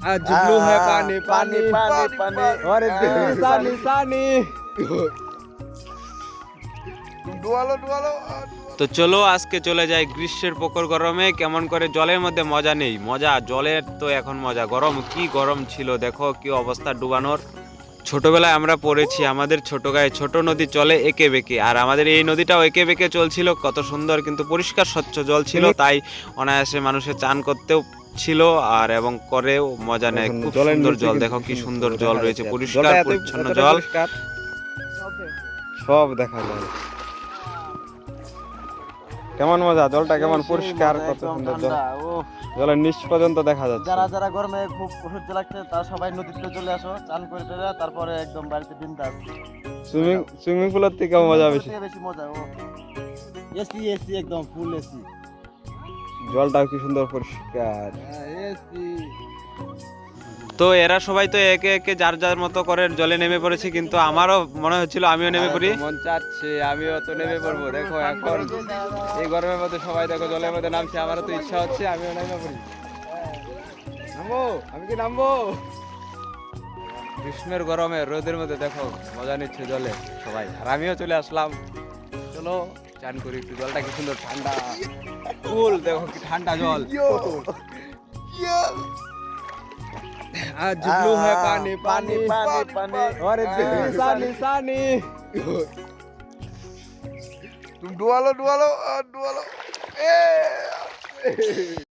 आज ब्लू है पानी पानी पानी पानी और निशानी निशानी ডুয়ালো ডুয়ালো তো চলো আজকে চলে যাই গ্রীষ্মের প্রখর গরমে কেমন করে জলের মধ্যে মজা নেই মজা জলের তো এখন মজা গরম কি গরম ছিল দেখো কি অবস্থা ডুবানোর ছোটবেলায় আমরা পড়েছি আমাদের ছোট গায়ে ছোট নদী চলে একে বেঁকে আর আমাদের এই নদীটাও একে বেঁকে চলছিল কত সুন্দর কিন্তু পরিষ্কার স্বচ্ছ জল ছিল তাই অনায়াসে মানুষের চান করতেও ছিল আর এবং করেও মজা নেয়। খুব সুন্দর জল দেখো কি সুন্দর জল রয়েছে পরিষ্কার পরিচ্ছন্ন জল। সব দেখা যায়। কেমন মজা জলটা কেমন পরিষ্কার কত সুন্দর জল। জলের নিচ পর্যন্ত দেখা যাচ্ছে। যারা যারা গরমে খুব সহ্য লাগছে তারা সবাই নদীতে চলে আসো চান করে টরে তারপরে একদম বাড়িতে বিন্দাস সুইমিং সুইমিং পুলের থেকে মজা বেশি। বেশি মজা ও এসি এসি একদম ফুল এসি। জলটাও কি সুন্দর পরিষ্কার। তো এরা সবাই তো একে একে যার যার মতো করে জলে নেমে পড়েছে কিন্তু আমারও মনে হচ্ছিল আমিও নেমে পড়ি। মন চাচ্ছে আমিও তো নেমে পড়ব। দেখো এখন এই গরমের মধ্যে সবাই দেখো জলের মধ্যে নামছে আমারও তো ইচ্ছা হচ্ছে আমিও নেমে পড়ি। নামবো? আমি কি নামবো? গ্রীষ্মের গরমে রোদের মধ্যে দেখো মজা নিচ্ছে জলে সবাই আর আমিও চলে আসলাম। চলো। চান করি একটু জলটা কি সুন্দর ঠান্ডা কুল দেখো কি ঠান্ডা জল आज ब्लू है पानी पानी पानी पानी और निशानी निशानी तुम डुआलो डुआलो डुआलो ए